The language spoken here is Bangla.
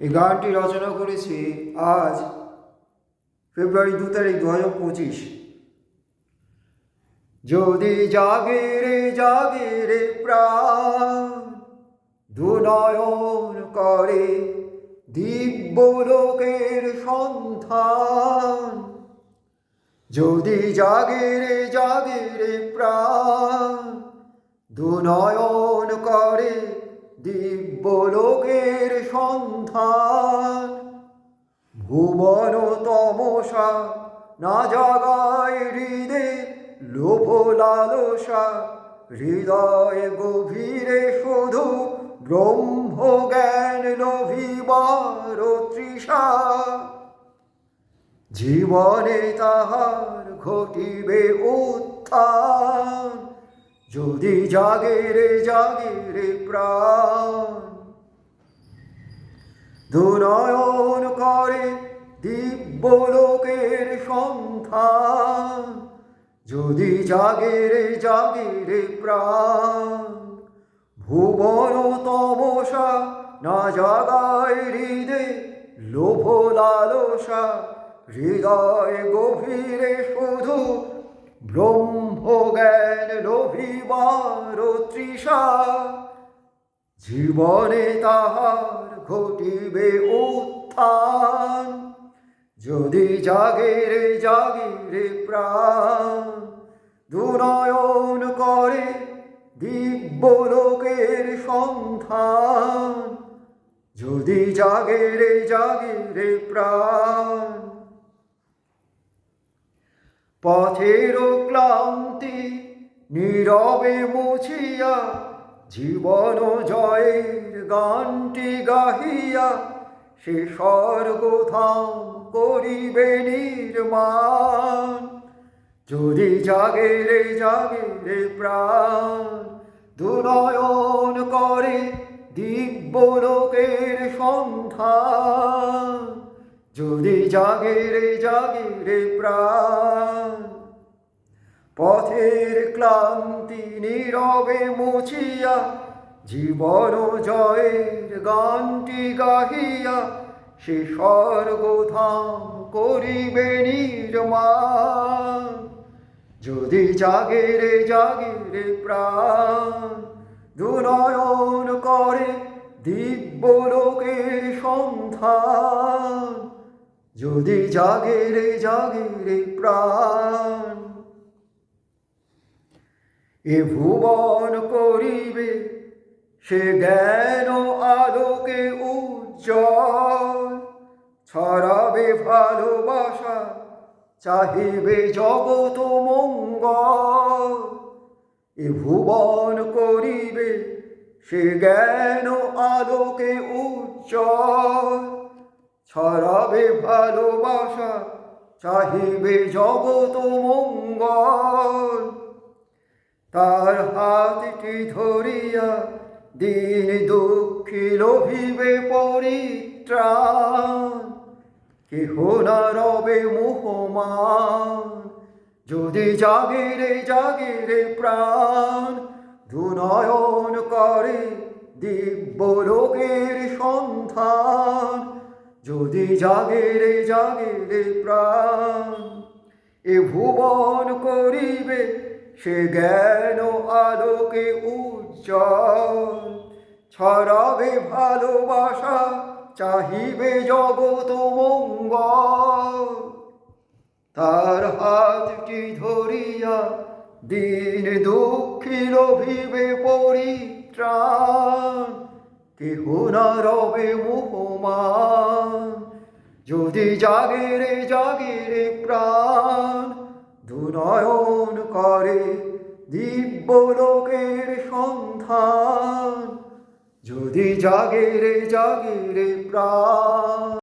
এই গানটি রচনা করেছি আজ ফেব্রুয়ারি দু তারিখ দু হাজার পঁচিশ। যদি জাগে রে জাগে রে প্রাণ, দুনয়ন করে দিব্য লোকের সন্ধান। যদি জাগে রে জাগে রে প্রাণ, দুনয়ন করে দিব্য লোকের সন্ধান। ভুবন তমসা না জাগায় হৃদে লোভ লালসা হৃদয় গভীরে শুধু ব্রহ্ম জ্ঞান লোভিবার তৃষা। জীবনে তাহার ঘটিবে উত্থান। যদি জাগে রে জাগে রে প্রাণ। করে দিব্য লোকের সন্ধান। যদি জাগে রে জাগে রে প্রাণ। ভুবন তমসা না জাগায় হৃদে, লোভ লালসা, হৃদয় গভীরে শুধু ব্রহ্ম জ্ঞান লোভিবার তৃষা জীবনে তাহার ঘটিবে উত্থান। যদি জাগে রে রে প্রাণ। দুনয়ন করে দিব্য লোকের সন্ধান। যদি জাগে রে রে প্রাণ। পথের ক্লান্তি নীরবে মুছিয়া, জীবন জয়ের গানটি গাহিয়া, সে স্বর্গধাম করিবে নির্মাণ। যদি জাগে রে জাগে রে প্রাণ, দুনয়ন করে দিব্য লোকের সন্ধান। যদি জাগে রে জাগে রে প্রাণ, পথের ক্লান্তি নীরবে মুছিয়া, জীবন জয়ের গানটি গাহিয়া, সে স্বর্গধাম করিবে নির্মাণ। যদি জাগে রে জাগে রে প্রাণ, দুনয়ন করে দিব্য লোকের সন্ধান যদি জাগে রে জাগে রে প্রাণ। এ ভুবন করিবে, সে জ্ঞান আলোকে উজ্জ্বল। ছড়াবে ভালোবাসা, চাহিবে জগত মঙ্গল। এ ভুবন করিবে, সে জ্ঞান আলোকে উজ্জ্বল। ছড়াবে ভালোবাসা, চাহিবে জগত মঙ্গল। তার হাতটি ধরিয়া দিন দুঃখী লোভিবে পরিত্রাণ। কেহ না রবে মোহমান, যদি জাগে রে জাগে রে প্রাণ। দুনয়ন করে দিব্য লোকের সন্ধান। যদি জাগে রে জাগে রে প্রাণ, এ ভুবন করিবে সে জ্ঞান আলোকে উজ্জ্বল। ছড়াবে ভালোবাসা, চাহিবে জগত মঙ্গল। তার হাতটি ধরিয়া দিন দুঃখী লোভিবে পরিত্রাণ। কেহ না রবে যদি জাগে রে জাগে রে প্রাণ, দুনয়ন করে দিব্য লোকের সন্ধান। যদি জাগে রে জাগে রে প্রাণ।